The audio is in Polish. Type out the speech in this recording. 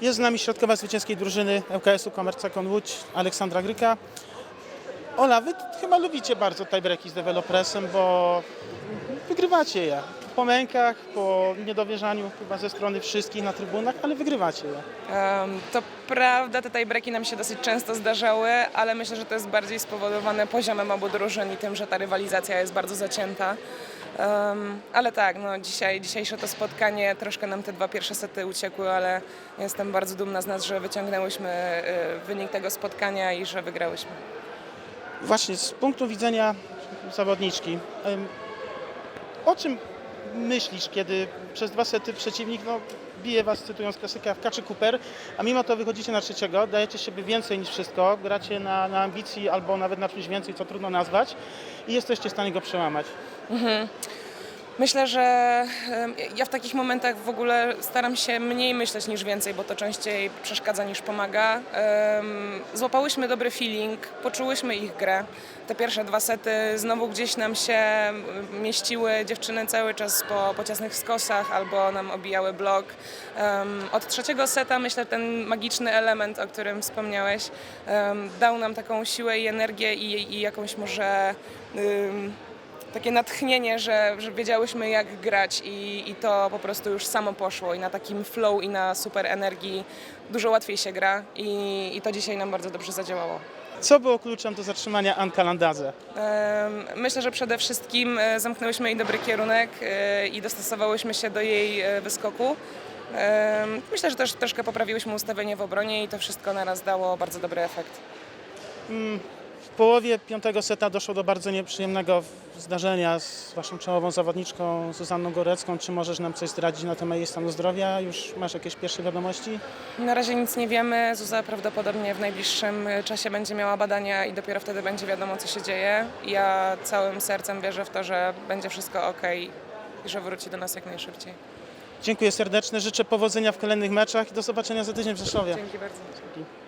Jest z nami środkowa zwycięskiej drużyny ŁKS-u Komerca Konwódź Aleksandra Gryka. Ola, wy chyba lubicie bardzo tiebreaki z dewelopresem, bo wygrywacie je. Po mękach, po niedowierzaniu chyba ze strony wszystkich na trybunach, ale wygrywacie je. Em, To prawda, te tiebreaki nam się dosyć często zdarzały, ale myślę, że to jest bardziej spowodowane poziomem obu drużyn i tym, że ta rywalizacja jest bardzo zacięta. Em, ale tak, no dzisiaj, dzisiejsze to spotkanie, troszkę nam te dwa pierwsze sety uciekły, ale jestem bardzo dumna z nas, że wyciągnęłyśmy y, wynik tego spotkania i że wygrałyśmy. Właśnie z punktu widzenia zawodniczki, o czym myślisz, kiedy przez dwa sety przeciwnik no, bije was, cytując klasyka, w kaczy Cooper, a mimo to wychodzicie na trzeciego, dajecie siebie więcej niż wszystko, gracie na, na ambicji albo nawet na czymś więcej, co trudno nazwać i jesteście w stanie go przełamać. Myślę, że ja w takich momentach w ogóle staram się mniej myśleć niż więcej, bo to częściej przeszkadza niż pomaga. Złapałyśmy dobry feeling, poczułyśmy ich grę. Te pierwsze dwa sety znowu gdzieś nam się mieściły dziewczyny cały czas po, po ciasnych skosach albo nam obijały blok. Od trzeciego seta myślę ten magiczny element, o którym wspomniałeś, dał nam taką siłę i energię i, i jakąś może takie natchnienie, że, że wiedziałyśmy jak grać i, i to po prostu już samo poszło i na takim flow i na super energii dużo łatwiej się gra i, i to dzisiaj nam bardzo dobrze zadziałało. Co było kluczem do zatrzymania Anka Landazę? Em, Myślę, że przede wszystkim e, zamknęłyśmy jej dobry kierunek e, i dostosowałyśmy się do jej e, wyskoku. Myślę, że też troszkę poprawiłyśmy ustawienie w obronie i to wszystko naraz dało bardzo dobry efekt. W połowie piątego seta doszło do bardzo nieprzyjemnego zdarzenia z waszą czołową zawodniczką Zuzanną Gorecką. Czy możesz nam coś zdradzić na temat jej stanu zdrowia? Już masz jakieś pierwsze wiadomości? Na razie nic nie wiemy. Zuza prawdopodobnie w najbliższym czasie będzie miała badania i dopiero wtedy będzie wiadomo, co się dzieje. Ja całym sercem wierzę w to, że będzie wszystko ok i że wróci do nas jak najszybciej. Dziękuję serdecznie, życzę powodzenia w kolejnych meczach i do zobaczenia za tydzień w Rzeszowie. Dzięki bardzo. Dzięki.